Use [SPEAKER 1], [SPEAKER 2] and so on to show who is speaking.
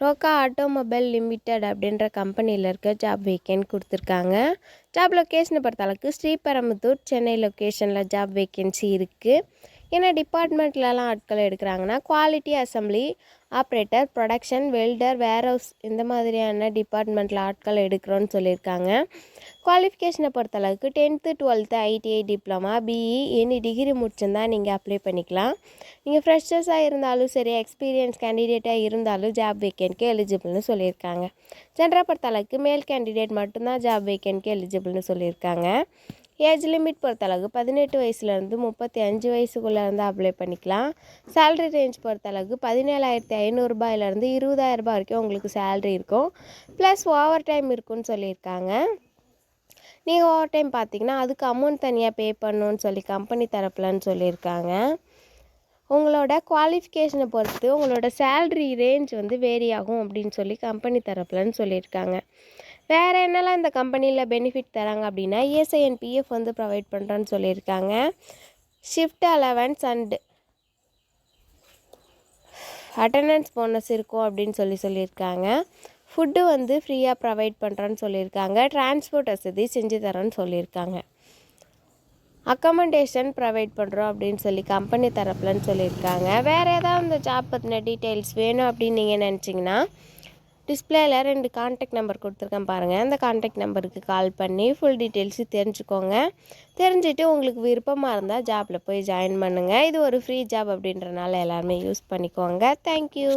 [SPEAKER 1] Roca automobile limited அப்படின்ற கம்பெனியில் இருக்க ஜாப் வேக்கன்ட் கொடுத்துருக்காங்க. ஜாப் லொக்கேஷனை பொறுத்த அளவுக்கு ஸ்ரீபெரம்புத்தூர் சென்னை லொக்கேஷனில் ஜாப் வேக்கன்சி இருக்குது என்ன டிபார்ட்மெண்ட்லலாம் ஆட்கள் எடுக்கிறாங்கன்னா quality assembly operator production welder warehouse இந்த மாதிரியான டிபார்ட்மெண்ட்டில் ஆட்கள் எடுக்கிறோன்னு சொல்லியிருக்காங்க. குவாலிஃபிகேஷனை பொறுத்தளவுக்கு tenth twelfth ITI diploma BE any degree முடிச்சிருந்தா நீங்கள் அப்ளை பண்ணிக்கலாம். நீங்கள் ஃப்ரெஷர்ஸாக இருந்தாலும் சரி எக்ஸ்பீரியன்ஸ் கேண்டிடேட்டாக இருந்தாலும் ஜாப் வேக்கெண்ட்க்கு எலிஜிபிள்னு சொல்லியிருக்காங்க. ஜென்ரா பொறுத்தளவுக்கு மேல் கேண்டிடேட் மட்டும்தான் ஜாப் வேக்கெண்ட்க்கு எலிஜிபிள்னு சொல்லியிருக்காங்க. ஏஜ் லிமிட் பொறுத்தளவுக்கு பதினெட்டு வயசுலேருந்து முப்பத்தி அஞ்சு வயசுக்குள்ளே இருந்து அப்ளை பண்ணிக்கலாம். சேலரி ரேஞ்ச் பொறுத்தளவுக்கு பதினேழாயிரத்தி ஐநூறுரூபாயிலேருந்து இருபதாயிரரூபா வரைக்கும் உங்களுக்கு சேல்ரி இருக்கும். ப்ளஸ் ஓவர் டைம் இருக்குன்னு சொல்லியிருக்காங்க. நீங்கள் ஓவர் டைம் பார்த்தீங்கன்னா அதுக்கு அமௌண்ட் தனியாக பே பண்ணணுன்னு சொல்லி கம்பெனி தரப்புலன்னு சொல்லியிருக்காங்க. உங்களோட குவாலிஃபிகேஷனை பொறுத்து உங்களோட சேல்ரி ரேஞ்ச் வந்து வேரி ஆகும் அப்படின்னு சொல்லி கம்பெனி தரப்புலன்னு சொல்லியிருக்காங்க. வேறு என்னெல்லாம் இந்த கம்பெனியில் பெனிஃபிட் தராங்க அப்படின்னா இஎஸ்ஐ அண்ட் பிஎஃப் வந்து ப்ரொவைட் பண்ணுறேன்னு சொல்லியிருக்காங்க. Shift allowance and attendance bonus இருக்கும் அப்படின்னு சொல்லி சொல்லியிருக்காங்க. ஃபுட்டு வந்து ஃப்ரீயாக ப்ரொவைட் பண்ணுறேன்னு சொல்லியிருக்காங்க. டிரான்ஸ்போர்ட் வசதி செஞ்சு தரேன்னு சொல்லியிருக்காங்க. அக்கமண்டேஷன் ப்ரொவைட் பண்ணுறோம் அப்படின்னு சொல்லி கம்பெனி தரப்புலன்னு சொல்லியிருக்காங்க. வேறு ஏதாவது இந்த ஜாப் பற்றின டீட்டெயில்ஸ் வேணும் அப்படின்னு நீங்கள் நினச்சிங்கன்னா டிஸ்பிளேயில் ரெண்டு காண்டாக்ட் நம்பர் கொடுத்துருக்கேன் பாருங்கள் அந்த காண்டாக்ட் நம்பருக்கு கால் பண்ணி ஃபுல் டீட்டெயில்ஸு தெரிஞ்சுக்கோங்க. தெரிஞ்சுட்டு உங்களுக்கு விருப்பமாக இருந்தால் ஜாப்பில் போய் ஜாயின் பண்ணுங்கள் இது ஒரு ஃப்ரீ ஜாப் அப்படின்றனால எல்லாருமே யூஸ் பண்ணிக்கோங்க. தேங்க்யூ